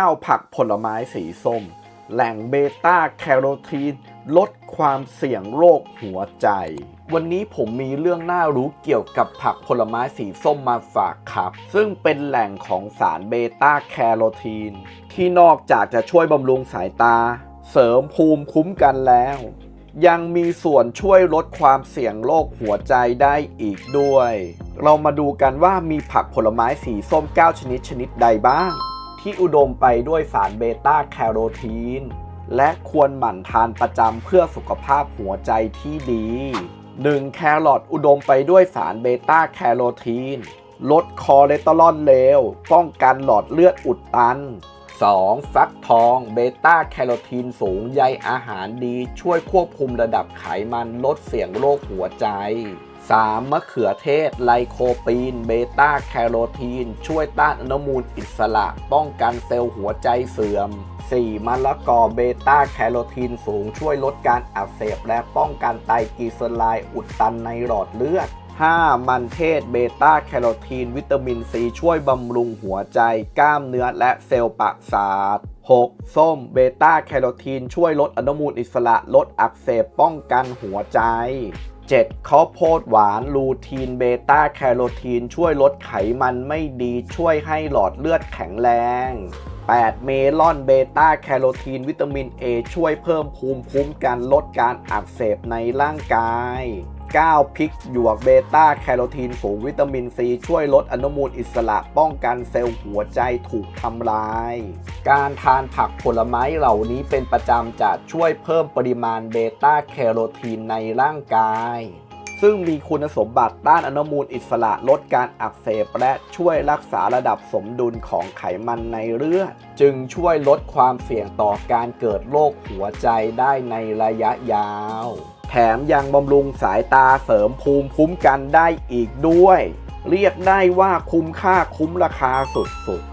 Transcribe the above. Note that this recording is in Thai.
9 ผักผลไม้สีส้ม แหล่งเบต้าแคโรทีน ลดความเสี่ยงโรคหัวใจ วันนี้ผมมีเรื่องน่ารู้เกี่ยวกับผักผลไม้สีส้มมาฝากครับ ซึ่งเป็นแหล่งของสารเบต้าแคโรทีน ที่นอกจากจะช่วยบำรุงสายตา เสริมภูมิคุ้มกันแล้ว ยังมีส่วนช่วยลดความเสี่ยงโรคหัวใจได้อีกด้วย เรามาดูกันว่ามีผักผลไม้สีส้ม 9 ชนิดชนิดใดบ้าง ที่อุดมไปด้วยสารเบต้าแคโรทีน และควรหมั่นทานประจำเพื่อสุขภาพหัวใจที่ดี 1. แครอทอุดมไปด้วยสารเบต้าแคโรทีน ลดคอเลสเตอรอลเลว ป้องกันหลอดเลือดอุดตัน 2. ฟักทองเบต้าแคโรทีนสูงใยอาหารดี ช่วยควบคุมระดับไขมันลดเสี่ยงโรคหัวใจ 3. มะเขือเทศ ไลโคปีน เบต้าแคโรทีน ช่วยต้านอนุมูลอิสระ ป้องกันเซลล์หัวใจเสื่อม 4. มะละกอเบต้าแคโรทีนสูง ช่วยลดการอักเสบและป้องกันไตกลีเซอไรด์อุดตันในหลอดเลือด 5. มันเทศเบต้าแคโรทีน วิตามินซีช่วยบำรุงหัวใจ กล้ามเนื้อและเซลล์ประสาท 6. ส้มเบต้าแคโรทีน ช่วยลดอนุมูลอิสระ ลดอักเสบป้องกันหัวใจ 7. ข้าวโพดหวานลูทีนเบต้าแคโรทีน ช่วยลดไขมันไม่ดีช่วยให้หลอดเลือดแข็งแรง 8. เมลอนเบต้าแคโรทีน วิตามิน A ช่วยเพิ่มภูมิคุ้มกันลดการอักเสบในร่างกาย 9. พริกหยวกเบต้าแคโรทีนสูงวิตามินซี ช่วยลดอนุมูลอิสระป้องกันเซลล์หัวใจถูกทำลาย การทานผักผลไม้เหล่านี้เป็นประจำจะช่วยเพิ่มปริมาณเบต้าแคโรทีนในร่างกาย ซึ่งมีคุณสมบัติต้านอนุมูลอิสระลดการอักเสบและช่วยรักษาระดับสมดุลของไขมันในเลือด จึงช่วยลดความเสี่ยงต่อการเกิดโรคหัวใจได้ในระยะยาว แถมยังบำรุงสายตาเสริมภูมิคุ้มกันได้อีกด้วย เรียกได้ว่าคุ้มค่าคุ้มราคาสุดๆ